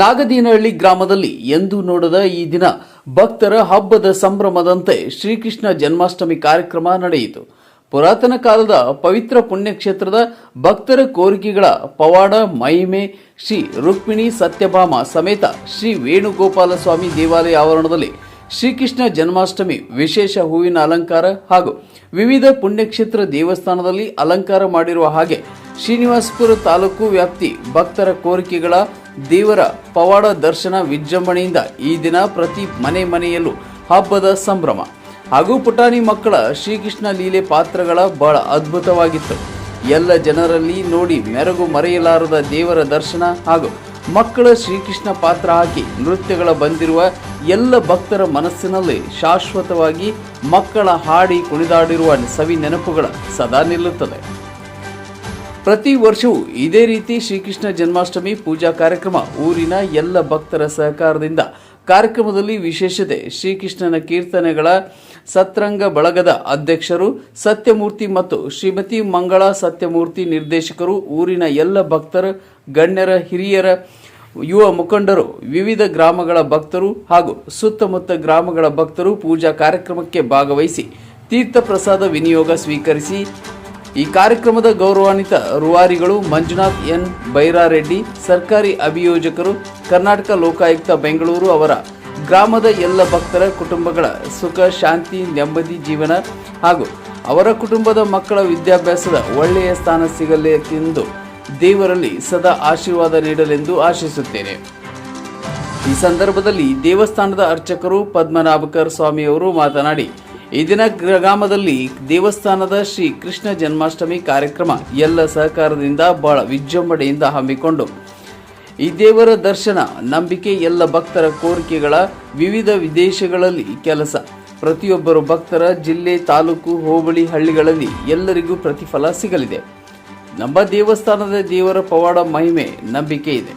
ನಾಗದೀನಹಳ್ಳಿ ಗ್ರಾಮದಲ್ಲಿ ಎಂದು ನೋಡದ ಈ ದಿನ ಭಕ್ತರ ಹಬ್ಬದ ಸಂಭ್ರಮದಂತೆ ಶ್ರೀಕೃಷ್ಣ ಜನ್ಮಾಷ್ಟಮಿ ಕಾರ್ಯಕ್ರಮ ನಡೆಯಿತು. ಪುರಾತನ ಕಾಲದ ಪವಿತ್ರ ಪುಣ್ಯಕ್ಷೇತ್ರದ ಭಕ್ತರ ಕೋರಿಕೆಗಳ ಪವಾಡ, ಮಹಿಮೆ, ಶ್ರೀ ರುಕ್ಮಿಣಿ ಸತ್ಯಭಾಮ ಸಮೇತ ಶ್ರೀ ವೇಣುಗೋಪಾಲ ಸ್ವಾಮಿ ದೇವಾಲಯ ಆವರಣದಲ್ಲಿ ಶ್ರೀಕೃಷ್ಣ ಜನ್ಮಾಷ್ಟಮಿ ವಿಶೇಷ ಹೂವಿನ ಅಲಂಕಾರ ಹಾಗೂ ವಿವಿಧ ಪುಣ್ಯಕ್ಷೇತ್ರ ದೇವಸ್ಥಾನದಲ್ಲಿ ಅಲಂಕಾರ ಮಾಡಿರುವ ಹಾಗೆ ಶ್ರೀನಿವಾಸಪುರ ತಾಲೂಕು ವ್ಯಾಪ್ತಿ ಭಕ್ತರ ಕೋರಿಕೆಗಳ ದೇವರ ಪವಾಡ ದರ್ಶನ ವಿಜೃಂಭಣೆಯಿಂದ ಈ ದಿನ ಪ್ರತಿ ಮನೆ ಮನೆಯಲ್ಲೂ ಹಬ್ಬದ ಸಂಭ್ರಮ. ಹಾಗೂ ಪುಟಾಣಿ ಮಕ್ಕಳ ಶ್ರೀಕೃಷ್ಣ ಲೀಲೆ ಪಾತ್ರಗಳ ಬಹಳ ಅದ್ಭುತವಾಗಿತ್ತು. ಎಲ್ಲ ಜನರಲ್ಲಿ ನೋಡಿ ಮೆರಗು ಮರೆಯಲಾರದ ದೇವರ ದರ್ಶನ ಹಾಗೂ ಮಕ್ಕಳ ಶ್ರೀಕೃಷ್ಣ ಪಾತ್ರ ಹಾಕಿ ನೃತ್ಯಗಳ ಬಂದಿರುವ ಎಲ್ಲ ಭಕ್ತರ ಮನಸ್ಸಿನಲ್ಲಿ ಶಾಶ್ವತವಾಗಿ ಮಕ್ಕಳ ಹಾಡಿ ಕುಣಿದಾಡಿರುವ ಸವಿ ನೆನಪುಗಳ ಸದಾ ನಿಲ್ಲುತ್ತದೆ. ಪ್ರತಿ ವರ್ಷವೂ ಇದೇ ರೀತಿ ಶ್ರೀಕೃಷ್ಣ ಜನ್ಮಾಷ್ಟಮಿ ಪೂಜಾ ಕಾರ್ಯಕ್ರಮ ಊರಿನ ಎಲ್ಲ ಭಕ್ತರ ಸಹಕಾರದಿಂದ. ಕಾರ್ಯಕ್ರಮದಲ್ಲಿ ವಿಶೇಷತೆ, ಶ್ರೀಕೃಷ್ಣನ ಕೀರ್ತನೆಗಳ ಸತ್ರಂಗ ಬಳಗದ ಅಧ್ಯಕ್ಷರು, ಸತ್ಯಮೂರ್ತಿ ಮತ್ತು ಶ್ರೀಮತಿ ಮಂಗಳ ಸತ್ಯಮೂರ್ತಿ ನಿರ್ದೇಶಕರು, ಊರಿನ ಎಲ್ಲ ಭಕ್ತರು, ಗಣ್ಯರ, ಹಿರಿಯರ, ಯುವ ಮುಖಂಡರು, ವಿವಿಧ ಗ್ರಾಮಗಳ ಭಕ್ತರು ಹಾಗೂ ಸುತ್ತಮುತ್ತ ಗ್ರಾಮಗಳ ಭಕ್ತರು ಪೂಜಾ ಕಾರ್ಯಕ್ರಮಕ್ಕೆ ಭಾಗವಹಿಸಿ, ತೀರ್ಥ ಪ್ರಸಾದ ವಿನಿಯೋಗ ಸ್ವೀಕರಿಸಿ ಈ ಕಾರ್ಯಕ್ರಮದ ಗೌರವಾನ್ವಿತ ರುವಾರಿಗಳು ಮಂಜುನಾಥ್ ಎನ್ ಬೈರಾರೆಡ್ಡಿ, ಸರ್ಕಾರಿ ಅಭಿಯೋಜಕರು, ಕರ್ನಾಟಕ ಲೋಕಾಯುಕ್ತ ಬೆಂಗಳೂರು ಅವರ ಗ್ರಾಮದ ಎಲ್ಲ ಭಕ್ತರ ಕುಟುಂಬಗಳ ಸುಖ, ಶಾಂತಿ, ನೆಮ್ಮದಿ, ಜೀವನ ಹಾಗೂ ಅವರ ಕುಟುಂಬದ ಮಕ್ಕಳ ವಿದ್ಯಾಭ್ಯಾಸದ ಒಳ್ಳೆಯ ಸ್ಥಾನ ಸಿಗಲೇಕೆಂದು ದೇವರಲ್ಲಿ ಸದಾ ಆಶೀರ್ವಾದ ನೀಡಲೆಂದು ಆಶಿಸುತ್ತೇನೆ. ಈ ಸಂದರ್ಭದಲ್ಲಿ ದೇವಸ್ಥಾನದ ಅರ್ಚಕರು ಪದ್ಮನಾಭಕರ್ ಸ್ವಾಮಿಯವರು ಮಾತನಾಡಿ ಈ ದಿನ ಗ್ರಾಮದಲ್ಲಿ ದೇವಸ್ಥಾನದ ಶ್ರೀ ಕೃಷ್ಣ ಜನ್ಮಾಷ್ಟಮಿ ಕಾರ್ಯಕ್ರಮ ಎಲ್ಲ ಸಹಕಾರದಿಂದ ಬಹಳ ವಿಜೃಂಭಣೆಯಿಂದ ಹಮ್ಮಿಕೊಂಡು, ಈ ದೇವರ ದರ್ಶನ, ನಂಬಿಕೆ, ಎಲ್ಲ ಭಕ್ತರ ಕೋರಿಕೆಗಳ ವಿವಿಧ ವಿದೇಶಗಳಲ್ಲಿ ಕೆಲಸ. ಪ್ರತಿಯೊಬ್ಬರು ಭಕ್ತರ ಜಿಲ್ಲೆ, ತಾಲೂಕು, ಹೋಬಳಿ ಹಳ್ಳಿಗಳಲ್ಲಿ ಎಲ್ಲರಿಗೂ ಪ್ರತಿಫಲ ಸಿಗಲಿದೆ. ನಮ್ಮ ದೇವಸ್ಥಾನದ ದೇವರ ಪವಾಡ ಮಹಿಮೆ, ನಂಬಿಕೆ ಇದೆ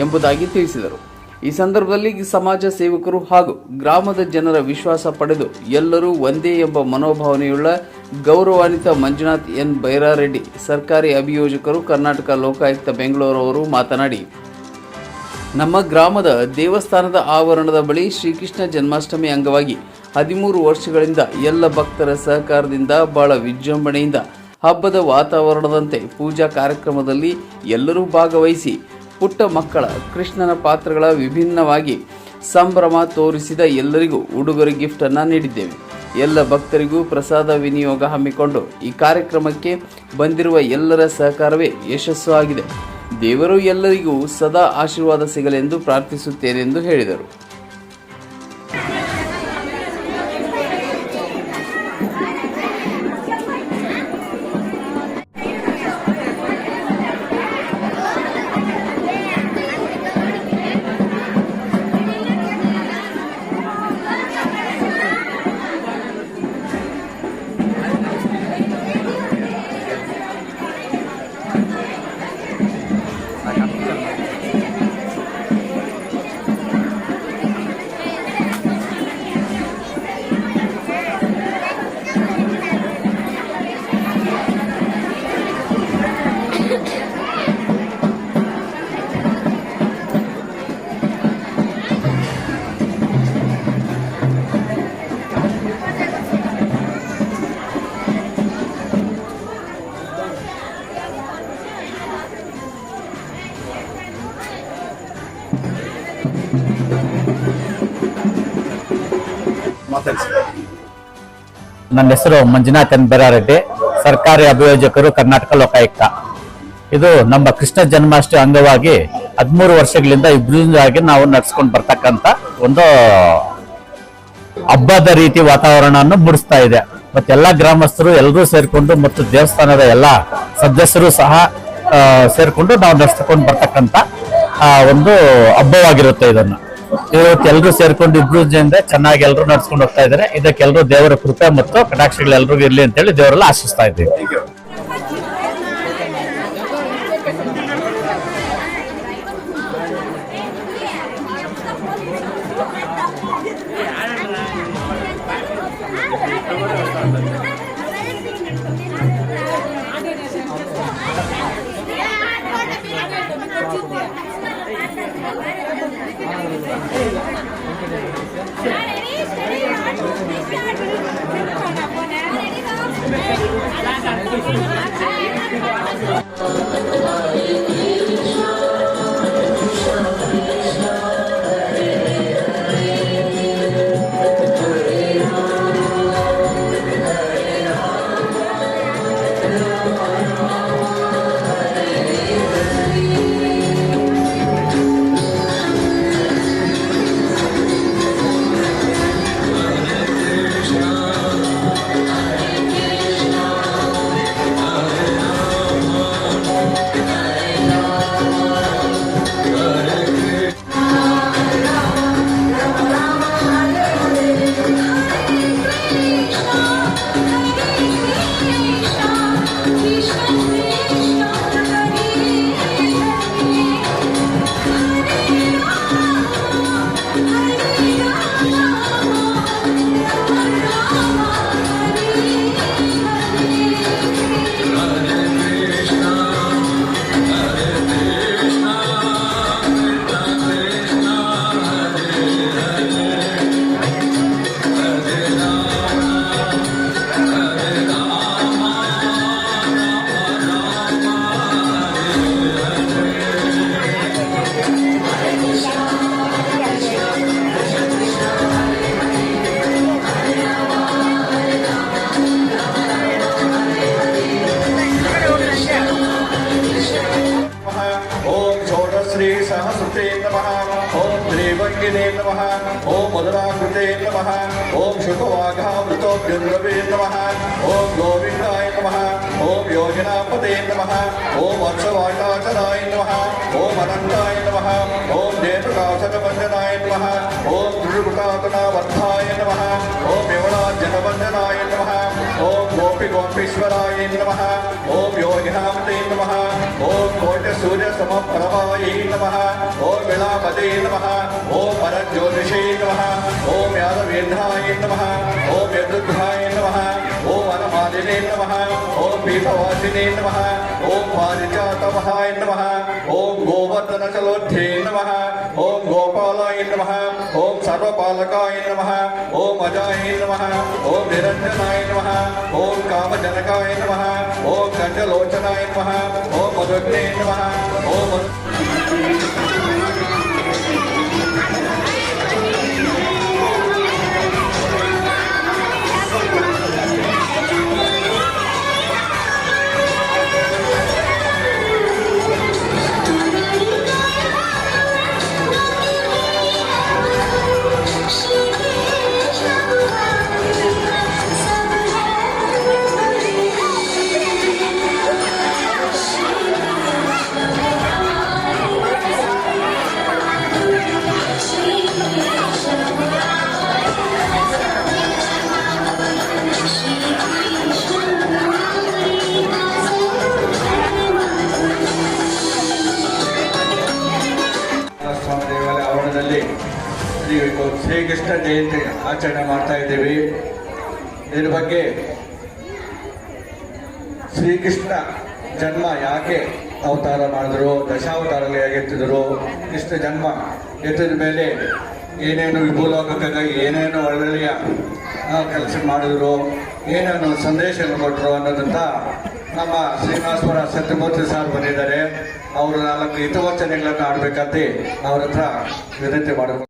ಎಂಬುದಾಗಿ ತಿಳಿಸಿದರು. ಈ ಸಂದರ್ಭದಲ್ಲಿ ಸಮಾಜ ಸೇವಕರು ಹಾಗೂ ಗ್ರಾಮದ ಜನರ ವಿಶ್ವಾಸ ಪಡೆದು ಎಲ್ಲರೂ ಒಂದೇ ಎಂಬ ಮನೋಭಾವನೆಯುಳ್ಳ ಗೌರವಾನ್ವಿತ ಮಂಜುನಾಥ್ ಎನ್. ಬೈರಾರೆಡ್ಡಿ, ಸರ್ಕಾರಿ ಅಭಿಯೋಜಕರು ಕರ್ನಾಟಕ ಲೋಕಾಯುಕ್ತ ಬೆಂಗಳೂರು ಅವರು ಮಾತನಾಡಿ, ನಮ್ಮ ಗ್ರಾಮದ ದೇವಸ್ಥಾನದ ಆವರಣದ ಬಳಿ ಶ್ರೀಕೃಷ್ಣ ಜನ್ಮಾಷ್ಟಮಿ ಅಂಗವಾಗಿ ಹದಿಮೂರು ವರ್ಷಗಳಿಂದ ಎಲ್ಲ ಭಕ್ತರ ಸಹಕಾರದಿಂದ ಬಹಳ ವಿಜೃಂಭಣೆಯಿಂದ ಹಬ್ಬದ ವಾತಾವರಣದಂತೆ ಪೂಜಾ ಕಾರ್ಯಕ್ರಮದಲ್ಲಿ ಎಲ್ಲರೂ ಭಾಗವಹಿಸಿ ಪುಟ್ಟ ಮಕ್ಕಳ ಕೃಷ್ಣನ ಪಾತ್ರಗಳ ವಿಭಿನ್ನವಾಗಿ ಸಂಭ್ರಮ ತೋರಿಸಿದ ಎಲ್ಲರಿಗೂ ಉಡುಗೊರೆ ಗಿಫ್ಟ್ ಅನ್ನ ನೀಡಿದ್ದೇವೆ. ಎಲ್ಲ ಭಕ್ತರಿಗೂ ಪ್ರಸಾದ ವಿನಿಯೋಗ ಹಮ್ಮಿಕೊಂಡು ಈ ಕಾರ್ಯಕ್ರಮಕ್ಕೆ ಬಂದಿರುವ ಎಲ್ಲರ ಸಹಕಾರವೇ ಯಶಸ್ಸು ಆಗಿದೆ. ದೇವರು ಎಲ್ಲರಿಗೂ ಸದಾ ಆಶೀರ್ವಾದ ಸಿಗಲೆಂದು ಪ್ರಾರ್ಥಿಸುತ್ತೇನೆ ಎಂದು ಹೇಳಿದರು. ನನ್ನ ಹೆಸರು ಮಂಜುನಾಥ್ ಎನ್ ಬೆರಾರೆಡ್ಡಿ, ಸರ್ಕಾರಿ ಅಭಿಯೋಜಕರು ಕರ್ನಾಟಕ ಲೋಕಾಯುಕ್ತ. ಇದು ನಮ್ಮ ಕೃಷ್ಣ ಜನ್ಮಾಷ್ಟಮಿ ಅಂಗವಾಗಿ ಹದಿಮೂರು ವರ್ಷಗಳಿಂದ ಇಬ್ಬರಿಂದಾಗಿ ನಾವು ನಡೆಸ್ಕೊಂಡು ಬರ್ತಕ್ಕಂಥ ಒಂದು ಹಬ್ಬದ ರೀತಿ ವಾತಾವರಣವನ್ನು ಮೂಡಿಸ್ತಾ ಇದೆ. ಮತ್ತೆ ಎಲ್ಲ ಗ್ರಾಮಸ್ಥರು ಎಲ್ಲರೂ ಸೇರಿಕೊಂಡು ಮತ್ತು ದೇವಸ್ಥಾನದ ಎಲ್ಲ ಸದಸ್ಯರು ಸಹ ಸೇರಿಕೊಂಡು ನಾವು ನಡೆಸ್ಕೊಂಡು ಬರ್ತಕ್ಕಂಥ ಒಂದು ಹಬ್ಬವಾಗಿರುತ್ತೆ ಇದನ್ನ. ಇವತ್ತು ಎಲ್ಲರೂ ಸೇರ್ಕೊಂಡು ಇಬ್ರು ಜನ ಚೆನ್ನಾಗಿ ಎಲ್ಲರೂ ನಡ್ಸ್ಕೊಂಡು ಹೋಗ್ತಾ ಇದ್ದಾರೆ. ಇದಕ್ಕೆಲ್ಲರೂ ದೇವರ ಕೃಪೆ ಮತ್ತು ಕಟಾಕ್ಷಗಳು ಎಲ್ರಿಗೂ ಇರ್ಲಿ ಅಂತ ಹೇಳಿ ದೇವರೆಲ್ಲ ಆಶಿಸ್ತಾ ಇದ್ದೀವಿ. నేత్రకాశనవందనాయ నమ ఓం త్రిగుటాతనావర్ధాయ నమ ఓం యవనాజనవందనాయ నమ ఓం గోపి గోపీశ్వరాయ నమ ఓం యోగినామతే నమ ఓం కోట సూర్య సమప్రభాయ నమ ఓం విలాపతే నమ ఓం పరజ్యోతిషే నమ ఓం యాదవేంద్రాయ वाजिने नमः ॐ पीठवासिने नमः ॐ पारिजातवहाय नमः ॐ गोवर्धनचलोध्ये नमः ॐ गोपालाय नमः ॐ सर्वपालकाय नमः ॐ अजाय नमः ॐ निरंजनाय नमः ॐ कामजनकाय नमः ॐ कंजलोचनाय नमः ॐ मधुग्ने नमः ॐ ಶ್ರೀಕೃಷ್ಣ ಜಯಂತಿ ಆಚರಣೆ ಮಾಡ್ತಾ ಇದ್ದೀವಿ. ಇದ್ರ ಬಗ್ಗೆ ಶ್ರೀಕೃಷ್ಣ ಜನ್ಮ ಯಾಕೆ ಅವತಾರ ಮಾಡಿದ್ರು ದಶಾವತಾರಲ್ಲಿ ಹೇಗೆ ಎತ್ತಿದ್ರು, ಕೃಷ್ಣ ಜನ್ಮ ಎತ್ತಿದ ಮೇಲೆ ಏನೇನು ವಿಭೂಲೋಕಕ್ಕಾಗಿ ಭೂಲೋಕಕ್ಕಾಗಿ ಏನೇನು ಒಳ್ಳೊಳ್ಳೆಯ ಕೆಲಸ ಮಾಡಿದ್ರು, ಏನೇನು ಸಂದೇಶವನ್ನು ಕೊಟ್ಟರು ಅನ್ನೋದಂತ ನಮ್ಮ ಶ್ರೀನಿವಾಸಪುರ ಸತ್ಯಮೂರ್ತಿ ಸರ್ ಬಂದಿದ್ದಾರೆ. ಅವರು ನಾಲ್ಕು ಹಿತವಚನೆಗಳನ್ನು ಆಡ್ಬೇಕಂತ ಅವ್ರ ಹತ್ರ ವಿನಂತಿ ಮಾಡಬೇಕು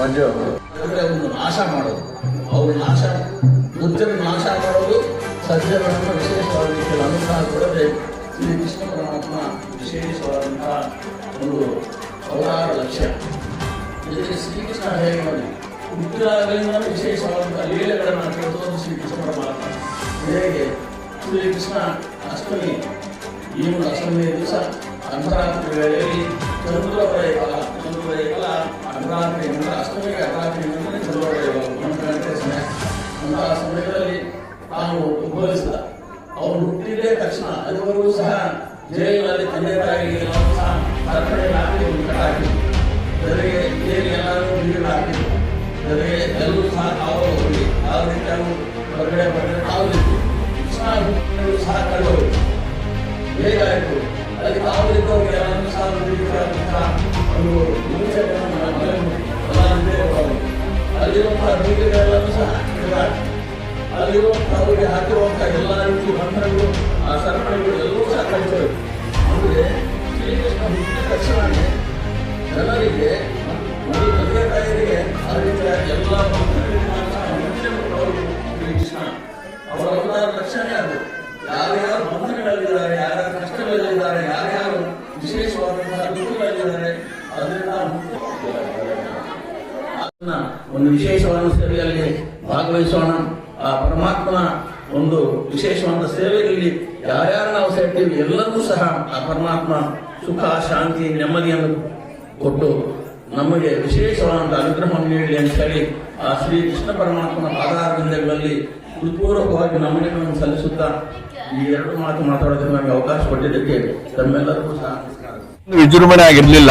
ಮಂಜು ಅಂದರೆ ಒಂದು ನಾಶ ಮಾಡೋದು. ಅವ್ರ ನಾಶ, ದುರ್ಜನ ನಾಶ ಮಾಡೋದು ಸಜ್ಜನರನ್ನು ವಿಶೇಷವಾದ ರೀತಿಯಲ್ಲಿ ಕೊಡದೆ ಶ್ರೀ ಕೃಷ್ಣ ಪರಮಾತ್ಮ ವಿಶೇಷವಾದಂತಹ ಒಂದು ಅವತಾರ ಲಕ್ಷ್ಯ. ಜೊತೆಗೆ ಶ್ರೀಕೃಷ್ಣ ಹೇಗೆ ಮಾಡಿ ಹುಟ್ಟಿದಾಗಲಿಂದ ವಿಶೇಷವಾದಂತಹ ಲೀಲೆಗಳನ್ನು ಕೇಳ್ತೋದು ಶ್ರೀಕೃಷ್ಣ ಪರಮಾತ್ಮ. ಹೇಗೆ? ಶ್ರೀಕೃಷ್ಣ ಅಷ್ಟಮಿ ಈ ಒಂದು ಅಷ್ಟಮಿಯ ದಿವಸ, ಅಂತರಾತ್ರಿ ವೇಳೆಯಲ್ಲಿ ಚಂದ್ರ ಕಾಲ ಚಂದ್ರ ಕಾಲ ಅರ್ಧರಾತ್ರಿ ನಂತರ ಅಷ್ಟಮಿಗೆ ಅರ್ಧರಾತ್ರಿ ನಂತರ ಅಂತ ಕಾಲ ಒಂದು ಗಂಟೆ ಸಮಯ. ಅಂತಹ ಸಮಯದಲ್ಲಿ ತಾನು ಉದ್ಭವಿಸಿದ. ಅವನು ಹುಟ್ಟಿದ ತಕ್ಷಣ ಅದುವರೆಗೂ ಸಹ ಜೈಲಿನಲ್ಲಿ ತಂದೆ ತಾಯಿಗೆ ಸಹ ತರಕಡೆ ಹಾಕಿ ಹಾಕಿದ್ವಿ ಜೊತೆಗೆ ಜೈಲಿಗೆ ಎಲ್ಲರೂ ನೀರು ಹಾಕಿದ್ರು ಜೊತೆಗೆ ಎಲ್ಲರೂ ಸಹ ಕಾವಲು ಹೋಗಿ ಯಾವ ರೀತಿ ಅವರು ಹೊರಗಡೆ ಕೃಷ್ಣ ಹುಟ್ಟಿದ್ರು ಸಹ ಕಳೆದವರು ಹೇಗಾಯಿತು ಅದಕ್ಕೆ ಕಾವಲಿದ್ದವರಿಗೆ ಎಲ್ಲರೂ ಸಹ ಒಂದು ನಿರ್ಣಯಗಳು ಅಲ್ಲಿರುವಂತಹ ಬೀಗಗಳೆಲ್ಲರೂ ಸಹ. ಅಲ್ಲಿರುವಂತಹ ಅವರಿಗೆ ಹಾಕಿರುವಂತಹ ಎಲ್ಲ ರೀತಿಯ ಬಂಧನಗಳು, ಆ ಸರಪಣಿಗಳು ಎಲ್ಲವೂ ಸಹ ಕಳಿತವೆ ಅಂದರೆ ಶ್ರೀಕೃಷ್ಣ ಹುಟ್ಟಿದ ಜನರಿಗೆ ಒಂದು ತಂದೆ ತಾಯಿಯರಿಗೆ ಆ ರೀತಿಯ ಎಲ್ಲ ಸಹ ಮುಕ್ತಿಯನ್ನು ಕೊಡೋರು ಶ್ರೀಕೃಷ್ಣ ಅವರ ಅವತಾರ ರಕ್ಷಣೆ ಅದು ಯಾರ್ಯಾರು ಬಂಧನಗಳಲ್ಲಿದ್ದಾರೆ ಯಾರ್ಯಾರು ಕಷ್ಟಗಳಲ್ಲಿದ್ದಾರೆ ಯಾರ್ಯಾರು ವಿಶೇಷವಾದಂತಹ ದುಃಖಗಳಲ್ಲಿದ್ದಾರೆ ಅದರಿಂದ ಅದನ್ನ ಒಂದು ವಿಶೇಷವಾದ ಸೇವೆಯಲ್ಲಿ ಭಾಗವಹಿಸೋಣ ಆ ಪರಮಾತ್ಮನ ಒಂದು ವಿಶೇಷವಾದ ಸೇವೆಯಲ್ಲಿ ಎಲ್ಲರಿಗೂ ಸಹ ಆ ಪರಮಾತ್ಮ ಸುಖ, ಶಾಂತಿ ನೆಮ್ಮದಿಯನ್ನು ಕೊಟ್ಟು ನಮಗೆ ವಿಶೇಷವಾದ ಅನುಗ್ರಹವನ್ನು ನೀಡಲಿ ಅಂತ ಹೇಳಿ ಆ ಶ್ರೀ ಕೃಷ್ಣ ಪರಮಾತ್ಮನ ಪಾದಾರವಿಂದಗಳಲ್ಲಿ ಹೃತ್ಪೂರ್ವಕವಾಗಿ ನಮನಗಳನ್ನು ಸಲ್ಲಿಸುತ್ತಾ ಈ ಎರಡು ಮಾತು ಮಾತಾಡೋದಕ್ಕೆ ನಮಗೆ ಅವಕಾಶ ಕೊಟ್ಟಿದ್ದಕ್ಕೆ ತಮ್ಮೆಲ್ಲರಿಗೂ ಸಹ ವಿಜೃಂಭಣೆ ಆಗಿರಲಿಲ್ಲ.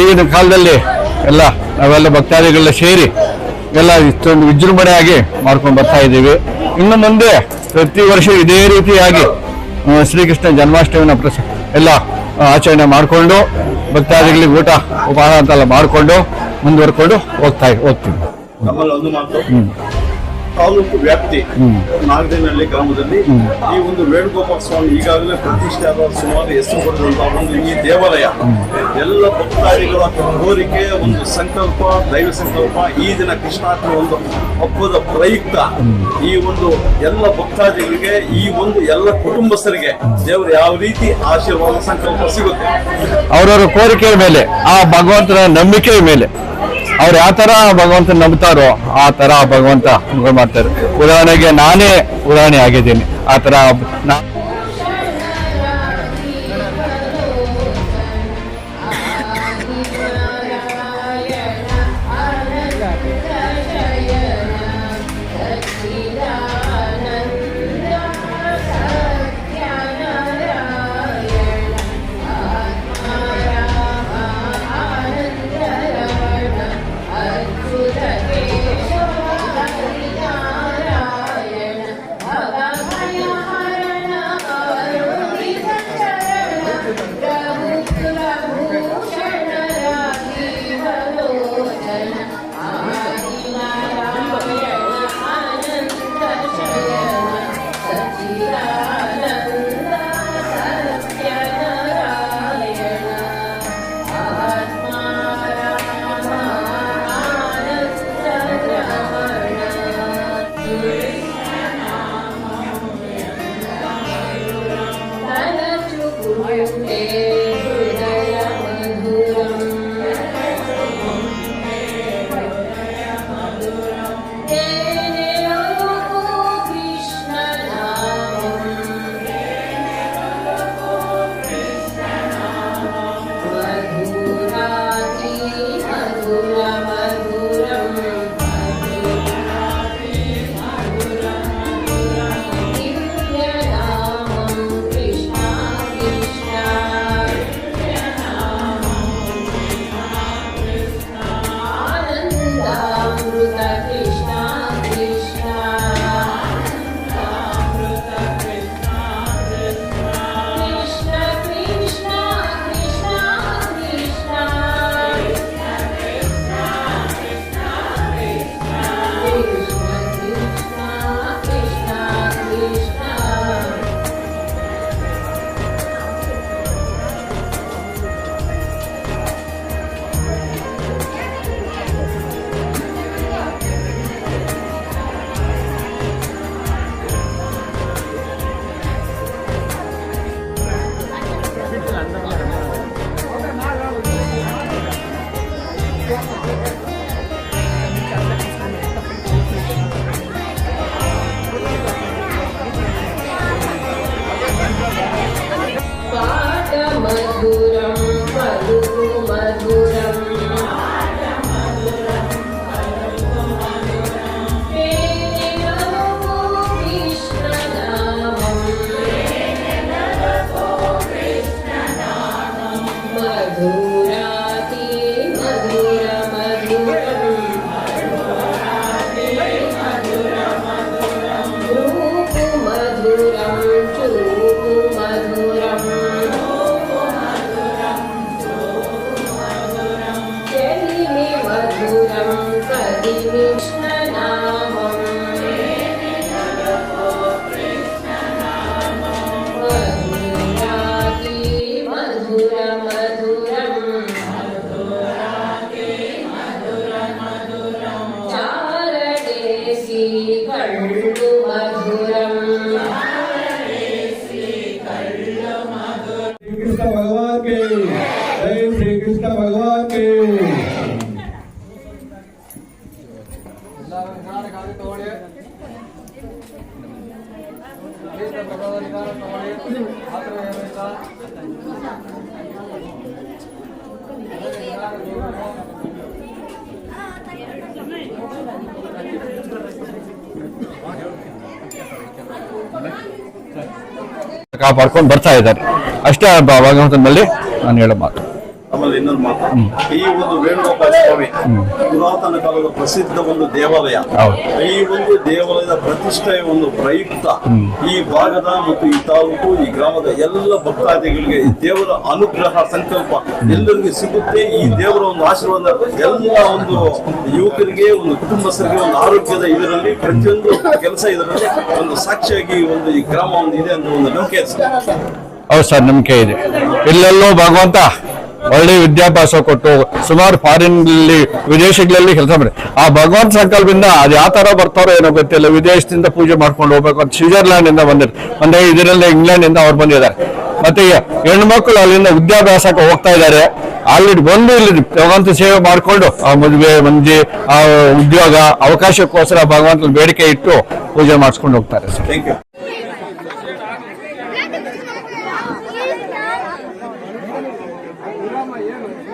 ಈಗಿನ ಕಾಲದಲ್ಲಿ ಎಲ್ಲ ನಾವೆಲ್ಲ ಭಕ್ತಾದಿಗಳೆಲ್ಲ ಸೇರಿ ಎಲ್ಲ ಇಷ್ಟೊಂದು ವಿಜೃಂಭಣೆಯಾಗಿ ಮಾಡ್ಕೊಂಡು ಬರ್ತಾ ಇದ್ದೀವಿ. ಇನ್ನು ಮುಂದೆ ಪ್ರತಿ ವರ್ಷ ಇದೇ ರೀತಿಯಾಗಿ ಶ್ರೀಕೃಷ್ಣ ಜನ್ಮಾಷ್ಟಮಿನ ಪ್ರಸ ಎಲ್ಲ ಆಚರಣೆ ಮಾಡಿಕೊಂಡು ಭಕ್ತಾದಿಗಳಿಗೆ ಊಟ ಉಪಹಾರ ಅಂತೆಲ್ಲ ಮಾಡಿಕೊಂಡು ಮುಂದುವರ್ಕೊಂಡು ಹೋಗ್ತಾ ಹೋಗ್ತೀವಿ. ತಾಲೂಕು ವ್ಯಾಪ್ತಿ ನಾಗದೇನಹಳ್ಳಿ ಗ್ರಾಮದಲ್ಲಿ ಈ ಒಂದು ವೇಣುಗೋಪಾಲ ಸ್ವಾಮಿ ಈಗಾಗಲೇ ಪ್ರತಿಷ್ಠೆ ಆದ ಸುಮಾರು ಹೆಸರು ಪಡೆದಂತಹ ಒಂದು ಈ ದೇವಾಲಯ. ಎಲ್ಲ ಭಕ್ತಾದಿಗಳ ಕೋರಿಕೆ ಒಂದು ಸಂಕಲ್ಪ ದೈವ ಸಂಕಲ್ಪ ಈ ದಿನ ಕೃಷ್ಣಾಷ್ಟಮಿ ಒಂದು ಹಬ್ಬದ ಪ್ರಯುಕ್ತ. ಈ ಒಂದು ಎಲ್ಲ ಭಕ್ತಾದಿಗಳಿಗೆ ಈ ಒಂದು ಎಲ್ಲ ಕುಟುಂಬಸ್ಥರಿಗೆ ದೇವರು ಯಾವ ರೀತಿ ಆಶೀರ್ವಾದ ಸಂಕಲ್ಪ ಸಿಗುತ್ತೆ. ಅವರವರ ಕೋರಿಕೆಯ ಮೇಲೆ ಆ ಭಗವಂತನ ನಂಬಿಕೆಯ ಮೇಲೆ. ಅವ್ರು ಯಾವ ತರ ಭಗವಂತ ನಂಬ್ತಾರೋ ಆ ತರ ಭಗವಂತ ಮಾಡ್ತಾರೆ. ಉದಾಹರಣೆಗೆ ನಾನೇ ಉದಾಹರಣೆ ಆಗಿದ್ದೀನಿ. ಆ ತರ పాట మధురం. em mim. ಕಾಪಾಡ್ಕೊಂಡು ಬರ್ತಾ ಇದ್ದಾರೆ. ಅಷ್ಟೇ ಭಗವಂತನಲ್ಲಿ ನಾನು ಹೇಳೋ ಮಾತು. ಆಮೇಲೆ ಇನ್ನೊಂದು ಮಾತು. ಈ ಒಂದು ವೇಣುಗೋಪಾಲ ಸ್ವಾಮಿ ಪುರಾತನ ಕಾಲದ ಪ್ರಸಿದ್ಧ ಒಂದು ದೇವಾಲಯ. ಈ ಒಂದು ದೇವಾಲಯದ ಪ್ರತಿಷ್ಠೆಯ ಒಂದು ಪ್ರಯುಕ್ತ ಈ ಭಾಗದ ಮತ್ತು ಈ ತಾಲೂಕು ಈ ಗ್ರಾಮದ ಎಲ್ಲ ಭಕ್ತಾದಿಗಳಿಗೆ ಈ ದೇವರ ಅನುಗ್ರಹ ಸಂಕಲ್ಪ ಎಲ್ಲರಿಗೂ ಸಿಗುತ್ತೆ. ಈ ದೇವರ ಒಂದು ಆಶೀರ್ವಾದ ಎಲ್ಲ ಒಂದು ಯುವಕರಿಗೆ ಒಂದು ಕುಟುಂಬಸ್ಥರಿಗೆ ಒಂದು ಆರೋಗ್ಯದ ಇದರಲ್ಲಿ ಪ್ರತಿಯೊಂದು ಕೆಲಸ ಇದರಲ್ಲಿ ಒಂದು ಸಾಕ್ಷಿಯಾಗಿ ಒಂದು ಈ ಗ್ರಾಮ ಒಂದು ಇದೆ ಅಂತ ಒಂದು ನಂಬಿಕೆ. ಹೌದು ಸರ್ ನಂಬಿಕೆ ಇದೆ. ಎಲ್ಲೆಲ್ಲೋ ಭಗವಂತ ಒಳ್ಳೆ ವಿದ್ಯಾಭ್ಯಾಸ ಕೊಟ್ಟು ಸುಮಾರು ಫಾರಿನ್ ವಿದೇಶಗಳಲ್ಲಿ ಕೆಲಸ ಮಾಡಿ. ಆ ಭಗವಂತ ಸಂಕಲ್ಪದಿಂದ ಅದು ಯಾವ ತರ ಬರ್ತಾರೋ ಏನೋ ಗೊತ್ತಿಲ್ಲ. ವಿದೇಶದಿಂದ ಪೂಜೆ ಮಾಡ್ಕೊಂಡು ಹೋಗ್ಬೇಕು ಅಂತ ಸ್ವಿಟ್ಜರ್ಲ್ಯಾಂಡ್ ಇಂದ ಬಂದಿರ್ ಒಂದೇ ಇದರಲ್ಲಿ ಇಂಗ್ಲೆಂಡ್ ಇಂದ ಅವ್ರು ಬಂದಿದ್ದಾರೆ. ಮತ್ತೆ ಹೆಣ್ಮಕ್ಳು ಅಲ್ಲಿಂದ ವಿದ್ಯಾಭ್ಯಾಸಕ್ಕೆ ಹೋಗ್ತಾ ಇದ್ದಾರೆ. ಅಲ್ಲಿ ಬಂದು ಇಲ್ಲಿ ಭಗವಂತ ಸೇವೆ ಮಾಡಿಕೊಂಡು ಆ ಮದುವೆ ಮಂದಿ ಆ ಉದ್ಯೋಗ, ಅವಕಾಶಕ್ಕೋಸ್ಕರ ಭಗವಂತನ ಬೇಡಿಕೆ ಇಟ್ಟು ಪೂಜೆ ಮಾಡಿಸ್ಕೊಂಡು ಹೋಗ್ತಾರೆ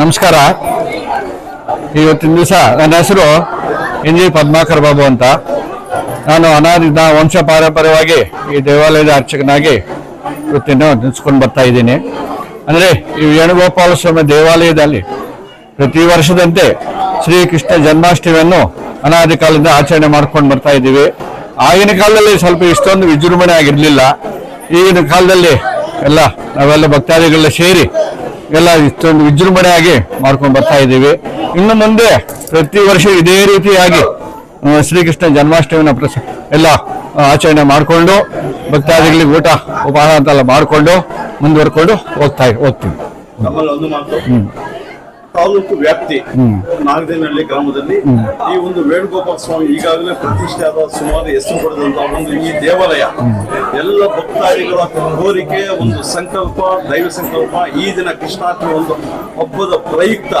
ನಮಸ್ಕಾರ. ಇವತ್ತಿನ ದಿವಸ ನನ್ನ ಹೆಸರು ಎನ್ ಜಿ ಪದ್ಮಾಕರ್ ಬಾಬು ಅಂತ. ನಾನು ಅನಾದಿನ ವಂಶ ಪಾರಂಪರ್ಯವಾಗಿ ಈ ದೇವಾಲಯದ ಅರ್ಚಕನಾಗಿ ವೃತ್ತಿಯನ್ನು ನಿಲ್ಸ್ಕೊಂಡು ಬರ್ತಾ ಇದ್ದೀನಿ. ಅಂದರೆ ಈ ವೇಣುಗೋಪಾಲ ಸ್ವಾಮಿ ದೇವಾಲಯದಲ್ಲಿ ಪ್ರತಿ ವರ್ಷದಂತೆ ಶ್ರೀಕೃಷ್ಣ ಜನ್ಮಾಷ್ಟಮಿಯನ್ನು ಅನಾದಿ ಕಾಲದಿಂದ ಆಚರಣೆ ಮಾಡ್ಕೊಂಡು ಬರ್ತಾ ಇದ್ದೀವಿ. ಆಗಿನ ಕಾಲದಲ್ಲಿ ಸ್ವಲ್ಪ ಇಷ್ಟೊಂದು ವಿಜೃಂಭಣೆ ಆಗಿರಲಿಲ್ಲ ಈಗಿನ ಕಾಲದಲ್ಲಿ ಎಲ್ಲ ನಾವೆಲ್ಲ ಭಕ್ತಾದಿಗಳೆಲ್ಲ ಸೇರಿ ಎಲ್ಲ ಇಷ್ಟೊಂದು ವಿಜೃಂಭಣೆಯಾಗಿ ಮಾಡ್ಕೊಂಡು ಬರ್ತಾ ಇದ್ದೀವಿ. ಇನ್ನು ಮುಂದೆ ಪ್ರತಿ ವರ್ಷ ಇದೇ ರೀತಿಯಾಗಿ ಶ್ರೀಕೃಷ್ಣ ಜನ್ಮಾಷ್ಟಮಿನ ಪ್ರಸ ಎಲ್ಲ ಆಚರಣೆ ಮಾಡಿಕೊಂಡು ಭಕ್ತಾದಿಗಳಿಗೆ ಊಟ ಉಪಹಾರ ಅಂತೆಲ್ಲ ಮಾಡಿಕೊಂಡು ಮುಂದುವರ್ಕೊಂಡು ಹೋಗ್ತಾ ಹೋಗ್ತೀವಿ. ಹ್ಞೂ ತಾಲೂಕು ವ್ಯಾಪ್ತಿ ನಾಗದೇನಹಳ್ಳಿ ಗ್ರಾಮದಲ್ಲಿ ಈ ಒಂದು ವೇಣುಗೋಪಾಲ ಸ್ವಾಮಿ ಈಗಾಗಲೇ ಪ್ರತಿಷ್ಠೆ ಆದ ಸುಮಾರು ಹೆಸರು ಪಡೆದಂತಹ ಒಂದು ಈ ದೇವಾಲಯ. ಎಲ್ಲ ಭಕ್ತಾದಿಗಳ ಕೋರಿಕೆ ಒಂದು ಸಂಕಲ್ಪ ದೈವ ಸಂಕಲ್ಪ ಈ ದಿನ ಕೃಷ್ಣಾಷ್ಟಮಿ ಒಂದು ಹಬ್ಬದ ಪ್ರಯುಕ್ತ.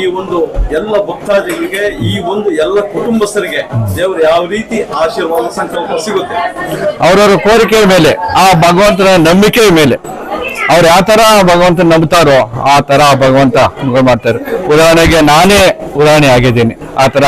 ಈ ಒಂದು ಎಲ್ಲ ಭಕ್ತಾದಿಗಳಿಗೆ ಈ ಒಂದು ಎಲ್ಲ ಕುಟುಂಬಸ್ಥರಿಗೆ ದೇವರು ಯಾವ ರೀತಿ ಆಶೀರ್ವಾದ ಸಂಕಲ್ಪ ಸಿಗುತ್ತೆ? ಅವರವರ ಕೋರಿಕೆಯ ಮೇಲೆ ಆ ಭಗವಂತನ ನಂಬಿಕೆಯ ಮೇಲೆ. ಅವ್ರು ಯಾವ ತರ ಭಗವಂತ ನಂಬ್ತಾರೋ ಆ ತರ ಭಗವಂತ ಮಾಡ್ತಾರೆ. ಉದಾಹರಣೆಗೆ ನಾನೇ ಉದಾಹರಣೆ ಆಗಿದ್ದೀನಿ. ಆ ತರ